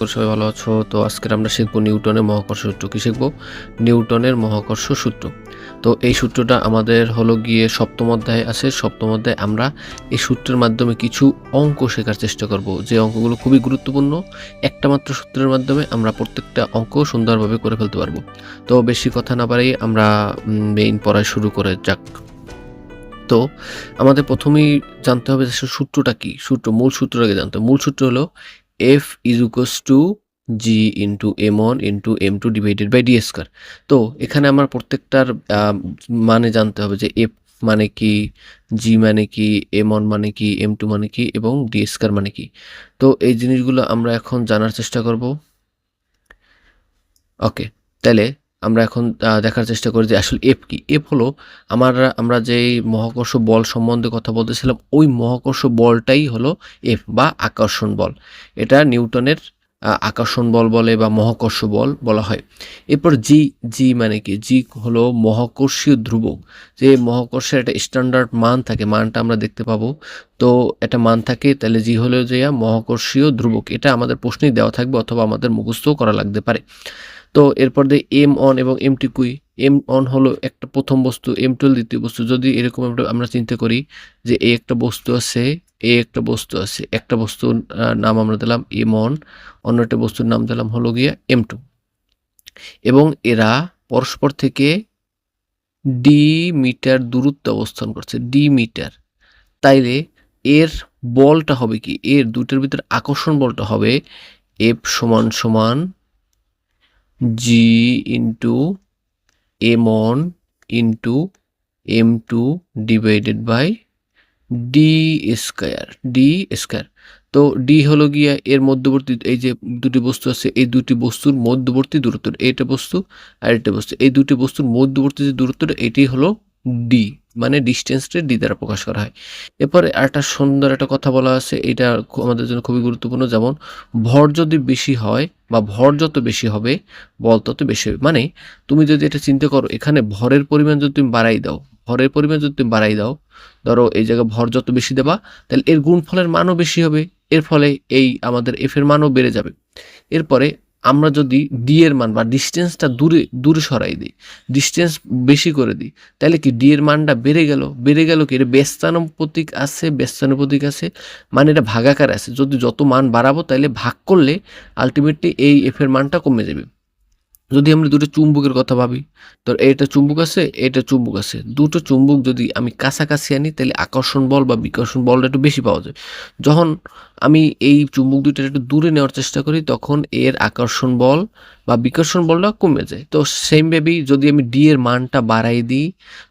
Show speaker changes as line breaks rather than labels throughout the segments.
করি সবাই ভালো আছো। তো আজকের আমরা শিখব নিউটনের মহাকর্ষ সূত্র। কি শিখব? নিউটনের মহাকর্ষ সূত্র। তো এই সূত্রটা আমাদের হলো গিয়ে সপ্তম অধ্যায়ে আছে। সপ্তম অধ্যায়ে আমরা এই সূত্রের মাধ্যমে কিছু অঙ্ক শেখার চেষ্টা করব। যে অঙ্কগুলো খুবই গুরুত্বপূর্ণ, একটা মাত্র সূত্রের মাধ্যমে আমরা প্রত্যেকটা অঙ্ক সুন্দরভাবে করে ফেলতে পারব। তো বেশি কথা না বাড়াই আমরা মেইন পড়ায় শুরু করে যাক। তো আমাদের প্রথমেই জানতে হবে যে সূত্রটা কি? সূত্র, মূল সূত্রটাকে জানতে হবে। মূল সূত্র হলো F is equals to G into M one into M two divided by D square তো এখানে আমার প্রত্যেকটার মানে জানতে হবে যে এফ মানে কি জি মানে কি এম ওয়ান মানে কি এম টু মানে কি এবং ডি স্কোয়ার মানে কি। তো এই জিনিসগুলো আমরা এখন জানার চেষ্টা করব। ওকে তাহলে আমরা এখন দেখার চেষ্টা করি যে আসলে এফ কি। এফ হলো আমার, আমরা যেই মহাকর্ষ বল সম্বন্ধে কথা বলতেছিলাম, ওই মহাকর্ষ বলটাই হলো এফ বা আকর্ষণ বল। এটা নিউটনের আকর্ষণ বল বলে বা মহাকর্ষ বল বলা হয়। এরপর জি জি মানে কি? জি হলো মহাকর্ষীয় ধ্রুবক। যে মহাকর্ষের একটা স্ট্যান্ডার্ড মান থাকে, মানটা আমরা দেখতে পাবো। তো একটা মান থাকে, তাহলে জি হলো যে মহাকর্ষীয় ধ্রুবক। এটা আমাদের প্রশ্নেই দেওয়া থাকবে অথবা আমাদের মুখস্থও করা লাগতে পারে। তো এরপর দিয়ে এম অন এবং এম টি কুই? এম অন হলো একটা প্রথম বস্তু এম টু দ্বিতীয় বস্তু। যদি এরকম আমরা চিন্তা করি যে এ একটা বস্তু আছে এ একটা বস্তু আছে, একটা বস্তুর নাম আমরা দিলাম এম অন অন্য একটা বস্তুর নাম দিলাম হলো গিয়া এম টু এবং এরা পরস্পর থেকে ডি মিটার দূরত্ব অবস্থান করছে ডি মিটার তাইলে এর বলটা হবে কি? এর দুটোর ভিতরে আকর্ষণ বলটা হবে এফ সমান সমান G into M one into M two divided by D square D square তো ডি হলো গিয়া এর মধ্যবর্তী, এই যে দুটি বস্তু আছে, এই দুটি বস্তুর মধ্যবর্তী দূরত্ব এইটা বস্তু আর এটা বস্তু। এই দুটি বস্তুর মধ্যবর্তী যে দূরত্বটা, এটি হলো ডি মানে ডিস্টেন্সটা ডি দ্বারা প্রকাশ করা হয়। এরপরে একটা সুন্দর একটা কথা বলা আছে, এটা আমাদের জন্য খুবই গুরুত্বপূর্ণ, যেমন ভর যদি বেশি হয় বা ভর যত বেশি হবে, বল তত বেশি হবে। মানে তুমি যদি এটা চিন্তা করো, এখানে ভরের পরিমাণ যদি তুমি বাড়াই দাও, ভরের পরিমাণ যদি তুমি বাড়াই দাও, ধরো এই জায়গায় ভর যত বেশি দেবা, তাহলে এর গুণফলের মানও বেশি হবে। এর ফলে এই আমাদের এফ এর মানও বেড়ে যাবে। এরপরে আমরা যদি ডি এর মান বা ডিস্টেন্সটা দূরে দূরে সরাই দিই ডিস্টেন্স বেশি করে দিই, তাহলে কি ডি এর মানটা বেড়ে গেল? বেড়ে গেল কি? এটা ব্যস্তানুপতিক আছে ব্যস্তানুপতিক আছে মানে এটা ভাগাকার আছে। যদি যত মান বাড়াবো, তাহলে ভাগ করলে আলটিমেটলি এই এফ এর মানটা কমে যাবে। যদি আমরা দুটো চুম্বকের কথা ভাবি তো এটা চুম্বক আছে, এটা চুম্বক আছে। দুটো চুম্বক যদি আমি কাছাকাছি আনি, তাহলে আকর্ষণ বল বা বিকর্ষণ বলটা একটু বেশি পাওয়া যায়। যখন আমি এই চুম্বক দুইটা একটু দূরে নেওয়ার চেষ্টা করি, তখন এর আকর্ষণ বল বা বিকর্ষণ বলটা কমে যায়। তো সেম ভেবেই যদি আমি ডি এর মানটা বাড়াই দিই,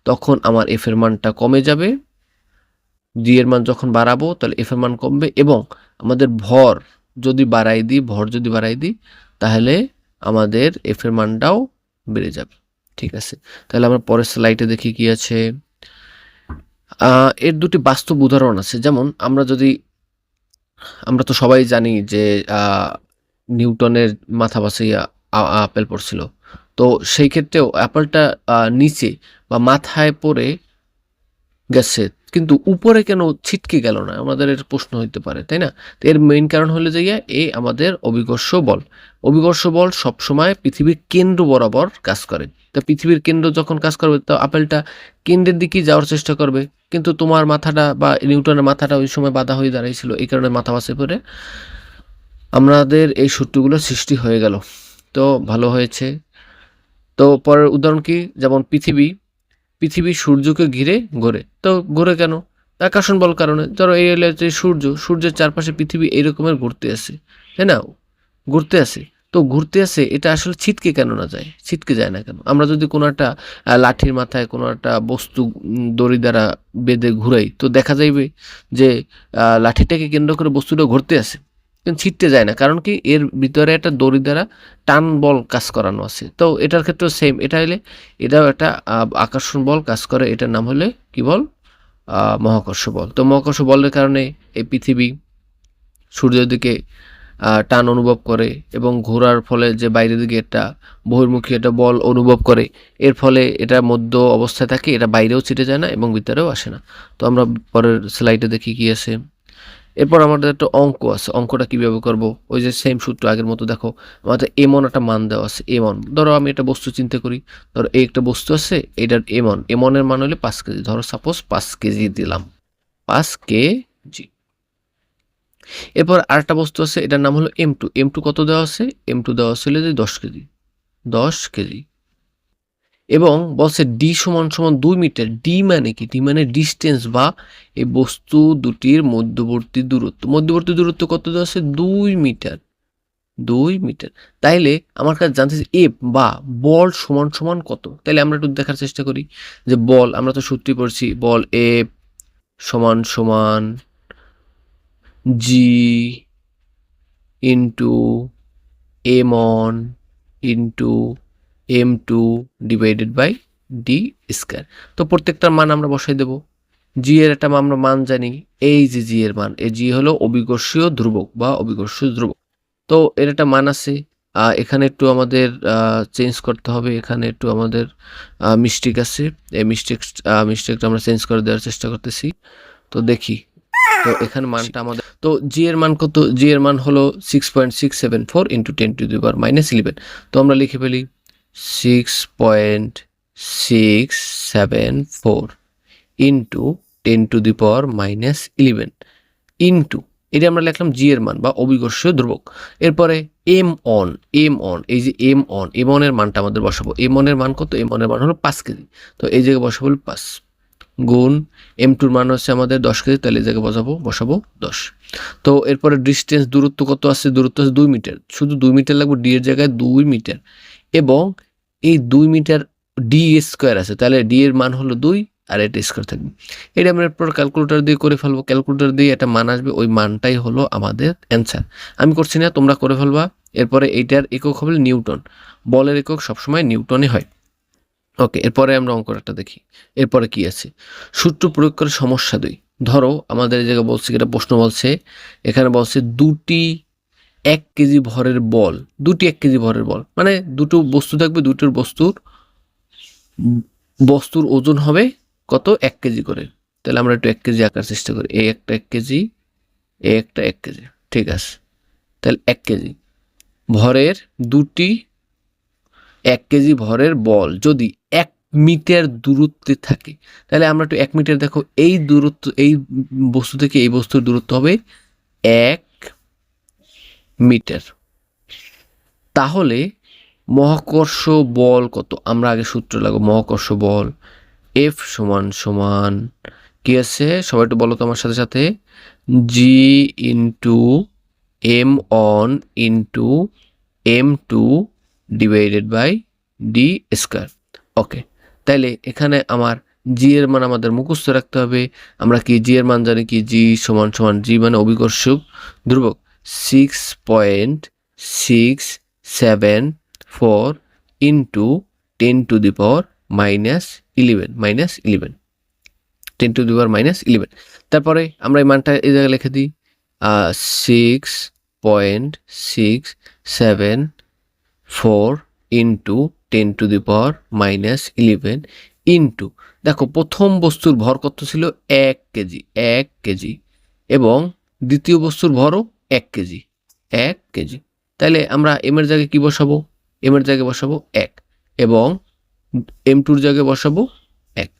তখন আমার এফ এর মানটা কমে যাবে। ডি এর মান যখন বাড়াবো, তাহলে এফ এর মান কমবে এবং আমাদের ভর যদি বাড়াই দিই, ভর যদি বাড়াই দিই, তাহলে আমাদের এফ এর মানটাও বেড়ে যাবে। ঠিক আছে? তাহলে আমরা পরের স্লাইডে দেখি কি আছে। এর দুটি বাস্তব উদাহরণ আছে। যেমন, আমরা যদি, আমরা তো সবাই জানি যে নিউটনের মাথা বাসে আপেল পড়ছিল। তো সেই ক্ষেত্রেও অ্যাপেলটা নিচে বা মাথায় পড়ে গেছে। কিন্তু উপরে কেন ছিটকে গেল না? আমাদের এর প্রশ্ন হইতে পারে, তাই না? তো এর মেইন কারণ হলো যে এই আমাদের অভিকর্ষ বল। অভিকর্ষ বল সবসময় পৃথিবীর কেন্দ্র বরাবর কাজ করে। তো পৃথিবীর কেন্দ্র যখন কাজ করবে, তো আপেলটা কেন্দ্রের দিকেই যাওয়ার চেষ্টা করবে। কিন্তু তোমার মাথাটা বা নিউটনের মাথাটা ওই সময় বাধা হয়ে দাঁড়িয়েছিল এই কারণে মাথা বাসে পড়ে আমাদের এই সূত্রগুলো সৃষ্টি হয়ে গেল। তো ভালো হয়েছে। তো পরের উদাহরণ কি? যেমন পৃথিবী পৃথিবী সূর্যকে ঘিরে ঘোরে। তো ঘোরে কেন? আকর্ষণ বল কারণে। ধরো এই যে সূর্য, সূর্যের চারপাশে পৃথিবী এরকমের ঘুরতে আছে তাই না? ঘুরতে আছে তো ঘুরতে আছে এটা আসলে ছিটকে কেন না যায়? ছিটকে যায় না কেন? আমরা যদি কোনো একটা লাঠির মাথায় কোনো একটা বস্তু দড়ি দ্বারা বেঁধে ঘুরাই, তো দেখা যাইবে যে লাঠিটাকে কেন্দ্র করে বস্তুটা ঘুরতে কিন্তু ছিটতে যায় না। কারণ কি? এর ভিতরে একটা দড়ি দ্বারা টান বল কাজ করানো আছে। তো এটার ক্ষেত্রেও সেম এটা হলে এটাও একটা আকর্ষণ বল কাজ করে। এটার নাম হলে কি বল? মহাকর্ষ বল। তো মহাকর্ষ বলের কারণে এই পৃথিবী সূর্যের দিকে টান অনুভব করে এবং ঘোরার ফলে যে বাইরের দিকে একটা বহির্মুখী একটা বল অনুভব করে, এর ফলে এটা মধ্য অবস্থায় থাকে। এটা বাইরেও ছিটে যায় না এবং ভিতরেও আসে না। তো আমরা পরের স্লাইডে দেখি কি আছে। এরপর আমাদের একটা অঙ্ক আছে। অঙ্কটা কীভাবে করব? ওই যে সেম সূত্র আগের মতো দেখো। আমাদের এমন একটা মান দেওয়া আছে এমন ধরো আমি একটা বস্তু চিন্তা করি। ধরো এই একটা বস্তু আছে, এটার এমন এমনের মান হলে পাঁচ কেজি ধরো সাপোজ পাঁচ কেজি দিলাম। পাঁচ কেজি এরপর আরেকটা বস্তু আছে, এটার নাম হলো এম টু এম টু কত দেওয়া আছে? এম টু দেওয়া ছিল যে দশ কেজি দশ কেজি এবং বলছে ডি সমান সমান দুই মিটার ডি মানে কি? ডি মানে ডিস্টেন্স বা এই বস্তু দুটির মধ্যবর্তী দূরত্ব। মধ্যবর্তী দূরত্ব কত আছে? দুই মিটার। দুই মিটার। তাইলে আমার কাছে জানতে এফ বা বল সমান সমান কত? তাইলে আমরা একটু দেখার চেষ্টা করি যে বল, আমরা তো সূত্রই পড়ছি, বল এফ সমান সমান G into M one into M two divided by D square তো প্রত্যেকটার মান আমরা বসাই দেব। জি এর একটা আমরা মান জানি এই যে জি এর মান। এই জি হলো অবিকর্ষীয় ধ্রুবক বা অবিকর্ষীয় ধ্রুবক। তো এর একটা মান আছে এখানে একটু আমাদের চেঞ্জ করতে হবে, এখানে একটু আমাদের মিস্টেক আছে। এই মিস্টেক মিস্টেকটা আমরা চেঞ্জ করে দেওয়ার চেষ্টা করতেছি। তো দেখি, তো এখানে মানটা আমাদের, তো জি এর মান কত? জি এর মান হলো six point six seven four into ten to the minus eleven তো আমরা লিখে ফেলি six point six seven four into ten to the minus eleven এটা আমরা লিখলাম জি এর মান বা অবিকর্ষীয় ধ্রুবক। এরপরে এম অন এম অন এই যে এম অন এম অনের মানটা আমাদের বসাবো। এম অনের মান কত? এম অনের মান হলো পাঁচ কেজি। তো এই জায়গায় বসাবো পাঁচ। গুণ এম টুর মান হচ্ছে আমাদের দশ কেজি, তাহলে এই জায়গায় বসাবো বসাবো দশ। তো এরপরে ডিস্টেন্স দূরত্ব কত আছে? দূরত্ব আছে দুই মিটার শুধু দুই মিটার লাগবে ডি এর জায়গায় দুই মিটার এবং এই দুই মিটার ডি স্কোয়ার আছে, তাহলে ডি এর মান হলো দুই আর এটা স্কোয়ার থাকবে। এটা আমরা এরপর ক্যালকুলেটর দিয়ে করে ফেলব। ক্যালকুলেটর দিয়ে একটা মান আসবে, ওই মানটাই হলো আমাদের অ্যান্সার আমি করছি না, তোমরা করে ফেলবা। এরপরে এইটার একক হবে নিউটন। বলের একক সবসময় নিউটনে হয়। ওকে, এরপরে আমরা অঙ্কটা দেখি। এরপরে কি আছে? সূত্র প্রয়োগ করে সমস্যা দুই। ধরো, আমাদের জায়গায় বলছে এটা প্রশ্ন বলছে, এখানে বলছে দুটি এক কেজি ভরের বল, দুটি এক কেজি ভরের বল মানে দুটো বস্তু থাকবে দুটোর বস্তুর বস্তুর ওজন হবে কত? এক কেজি করে। তাহলে আমরা একটু এক কেজি আঁকার চেষ্টা করি। এই একটা এক কেজি এই একটা এক কেজি, ঠিক আছে? তাহলে এক কেজি ভরের দুটি, এক কেজি ভরের বল যদি এক মিটার দূরত্বে থাকে, তাহলে আমরা একটু এক মিটার দেখো, এই দূরত্ব, এই বস্তু থেকে এই বস্তুর দূরত্ব হবে এক মিটার। তাহলে মহাকর্ষ বল কত? আমরা আগে সূত্র লাগবো, মহাকর্ষ বল এফ সমান সমান কি আছে? সবাই একটু বলো তো আমার সাথে সাথে। G into M one into M two divided by D square okay তাইলে এখানে আমার জি এর মান আমাদের মুখস্থ রাখতে হবে। আমরা কি জি এর মান জানি কি? জি সমান সমান জি মানে অভিকর্ষক ধ্রুবক। Six point six seven four into ten to the power minus eleven minus eleven ten to the power minus eleven তারপরে আমরা এই মানটা এই জায়গায় লিখে দিই six point six seven four into ten to the power minus eleven into দেখো, প্রথম বস্তুর ভর কত ছিল? এক কেজি এক কেজি। এবং দ্বিতীয় বস্তুর ভরও এক কেজি এক কেজি। তাহলে আমরা এমের জায়গায় কি বসাবো? এমের জায়গায় বসাবো এক এবং এম টুর জায়গায় বসাবো এক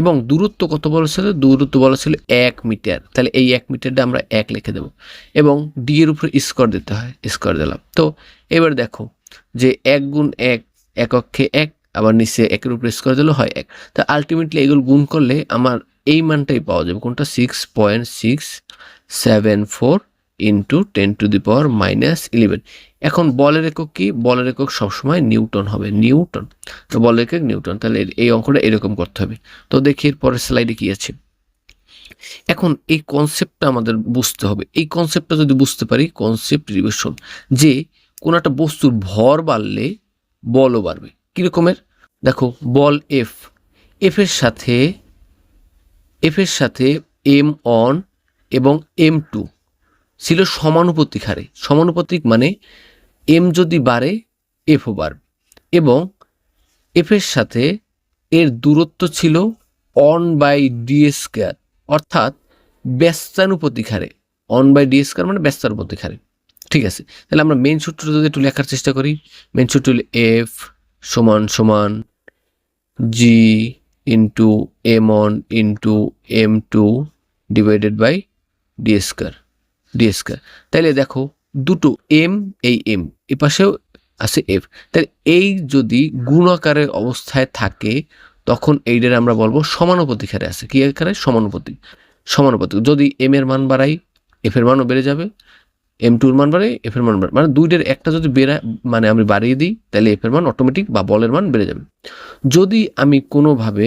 এবং দূরত্ব কত বলা ছিল? দূরত্ব বলা ছিল এক মিটার। তাহলে এই এক মিটারটা আমরা এক লিখে দেবো এবং ডি এর উপরে স্কোয়ার দিতে হয় স্কোয়ার দিলাম। তো এবার দেখো যে এক গুণ এক এক অক্ষে এক, আবার নিচে একের উপরে স্কোয়ার দিলে হয় এক। তা আলটিমেটলি এগুলো গুণ করলে আমার এই মানটাই পাওয়া যাবে। কোনটা? Six point six seven four into ten to the power minus eleven এখন বলের একক কি? বলের একক সবসময় নিউটন হবে, নিউটন। তো বলের একক নিউটন, তাহলে এই অঙ্কটা এরকম করতে হবে। তো দেখি এর পরের স্লাইডে কি আছে। এখন এই কনসেপ্টটা আমাদের বুঝতে হবে। এই কনসেপ্টটা যদি বুঝতে পারি কনসেপ্ট রিভিশন যে কোনো একটা বস্তুর ভর বাড়লে বলও বাড়বে। কীরকমের দেখো, বল এফ এফের সাথে এফের সাথে এম অন এবং এম টু ছিল সমানুপাতিক হারে সমানুপাতিক মানে এম যদি বাড়ে এফও বাড়বে। এবং এফের সাথে এর দূরত্ব ছিল অন বাই ডি স্কোয়ার, অর্থাৎ ব্যস্তানুপাতিক হারে অন বাই ডি স্কোয়ার মানে ব্যস্তানুপাতিক হারে ঠিক আছে? তাহলে আমরা মেন সূত্র যদি একটু লেখার চেষ্টা করি। মেন সূত্র হলো এফ সমান সমান G into M one into M two divided by D square. D square তাহলে দেখো, দুটো এম, এই এম এ পাশেও আছে এফ। তাহলে এই যদি গুণ আকারের অবস্থায় থাকে, তখন এইটার আমরা বলব সমানুপাতিক হারে আছে। কি আকারে? সমানুপাতিক। সমানুপাতিক। যদি এম এর মান বাড়াই, এফ এর মানও বেড়ে যাবে, এম টুর মান বাড়াই, এফ এর মান বাড়ে মানে দুইটার একটা যদি বেড়া মানে আমি বাড়িয়ে দিই তাহলে এফ এর মান অটোমেটিক বা বলের মান বেড়ে যাবে। যদি আমি কোনোভাবে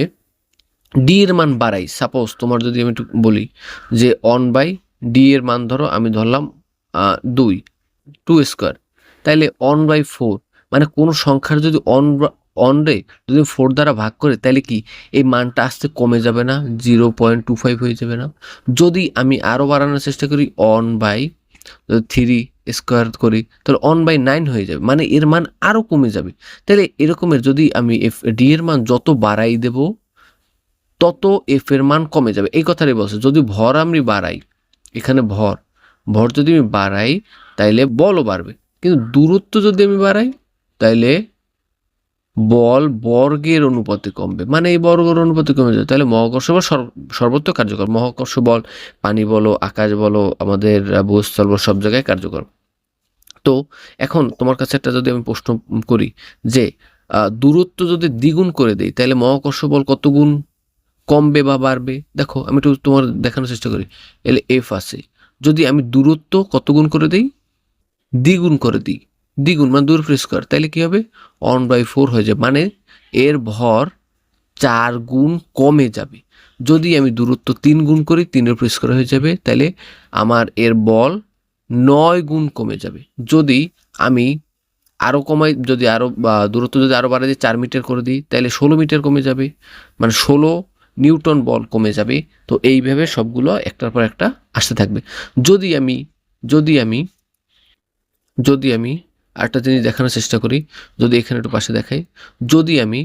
ডি এর মান বাড়াই সাপোজ তোমার যদি আমি একটু বলি যে অন বাই ডি এর মান ধরো, আমি ধরলাম দুই টু স্কোয়ার তাইলে অন বাই ফোর মানে কোনো সংখ্যার যদি অন অন রে যদি ফোর দ্বারা ভাগ করে তাহলে কি এই মানটা আস্তে কমে যাবে না? জিরো পয়েন্ট টু ফাইভ হয়ে যাবে না? যদি আমি আরও বাড়ানোর চেষ্টা করি অন বাই থ্রি স্কোয়ার করি, তাহলে অন বাই নাইন হয়ে যাবে মানে এর মান আরও কমে যাবে। তাহলে এরকমের যদি আমি এফ ডি এর মান যত বাড়াই দেব, তত এফ এর মান কমে যাবে। এই কথাটাই বলছে, যদি ভর আমি বাড়াই এখানে ভর। ভর যদি আমি বাড়াই তাইলে বলও বাড়বে। কিন্তু দূরত্ব যদি আমি বাড়াই তাইলে বল বর্গের অনুপাতে কমবে। মানে এই বর্গের অনুপাতে কমে যাবে তাহলে মহাকর্ষ বল সর্বত্র কার্যকর। মহাকর্ষ বল পানি বলো আকাশ বলো আমাদের আহ, ভূস্থল বল সব জায়গায় কার্যকর। তো এখন তোমার কাছে একটা যদি আমি প্রশ্ন করি যে দূরত্ব যদি দ্বিগুণ করে দেই তাহলে মহাকর্ষ বল কত গুণ? কমবে বা বাড়বে? দেখো, আমি একটু তোমার দেখানোর চেষ্টা করি। এলে এফ আছে। যদি আমি দূরত্ব কত গুণ করে দিই? দ্বিগুণ করে দিই। দ্বিগুণ মানে দূর স্কোয়ার তাহলে কী হবে? ওয়ান বাই ফোর হয়ে যাবে। মানে এর ভর চার গুণ কমে যাবে। যদি আমি দূরত্ব তিন গুণ করি, তিনের স্কোয়ার হয়ে যাবে। তাহলে আমার এর বল নয় গুণ কমে যাবে। যদি আমি আরও কমাই, যদি আরও দূরত্ব যদি আরও বাড়াই দিই চার মিটার করে দিই তাহলে ষোলো মিটার কমে যাবে। মানে ষোলো নিউটন বল কমে যাবে, তো এইভাবে সবগুলো একটার পর একটা আসতে থাকবে। যদি আমি যদি আমি যদি আমি আরেকটা জিনিস দেখানোর চেষ্টা করি, যদি এখানে একটু পাশে দেখাই, যদি আমি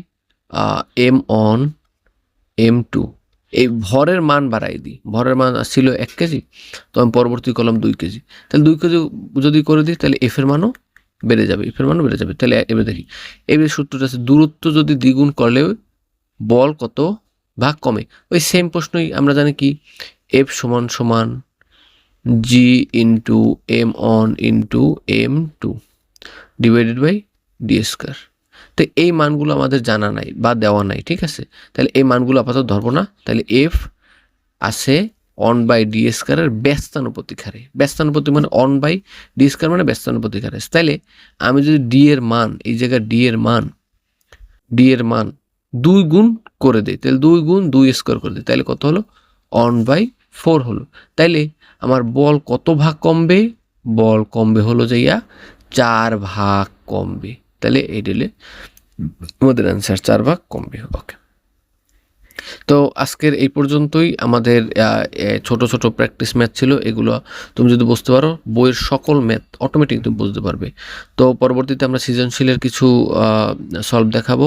এম অন এম টু এই ভরের মান বাড়াই দিই, ভরের মান ছিল এক কেজি, তো আমি পরবর্তী কলম দুই কেজি। তাহলে দুই কেজি যদি করে দিই, তাহলে এফের মানও বেড়ে যাবে এফের মানও বেড়ে যাবে। তাহলে এবার দেখি, এবার সূত্রটা আছে, দূরত্ব যদি দ্বিগুণ করলে বল কত? ভাগ কমে। ওই সেম প্রশ্নই আমরা জানি কি? এফ সমান সমান G into M one into M two divided by D square তো এই মানগুলো আমাদের জানা নাই বা দেওয়া নাই, ঠিক আছে? তাহলে এই মানগুলো আপাতত ধরবো না। তাহলে এফ আছে অন বাই ডি স্কোয়ারের ব্যস্তানুপাতিক হারে। ব্যস্তানুপাতিক মানে অন বাই ডি স্কোয়ার মানে ব্যস্তানুপাতিক হারে। তাহলে আমি যদি ডি এর মান, এই জায়গায় ডি এর মান ডি এর মান দুই গুণ করে দেই। তাহলে দুই গুণ দুই স্কোয়ার করে দিই। তাহলে কত হলো? অন বাই ফোর হলো। তাইলে আমার বল কত ভাগ কমবে? বল কমবে হলো যাইয়া চার ভাগ কমবে। তাহলে এই দিলে আমাদের অ্যান্সার চার ভাগ কমবে। ওকে তো আজকের এই পর্যন্তই। আমাদের ছোট ছোট প্র্যাকটিস ম্যাথ ছিল। এগুলো তুমি যদি বুঝতে পারো, বইয়ের সকল ম্যাথ অটোমেটিক তুমি বুঝতে পারবে। তো পরবর্তীতে আমরা সৃজনশীলের কিছু সলভ দেখাবো।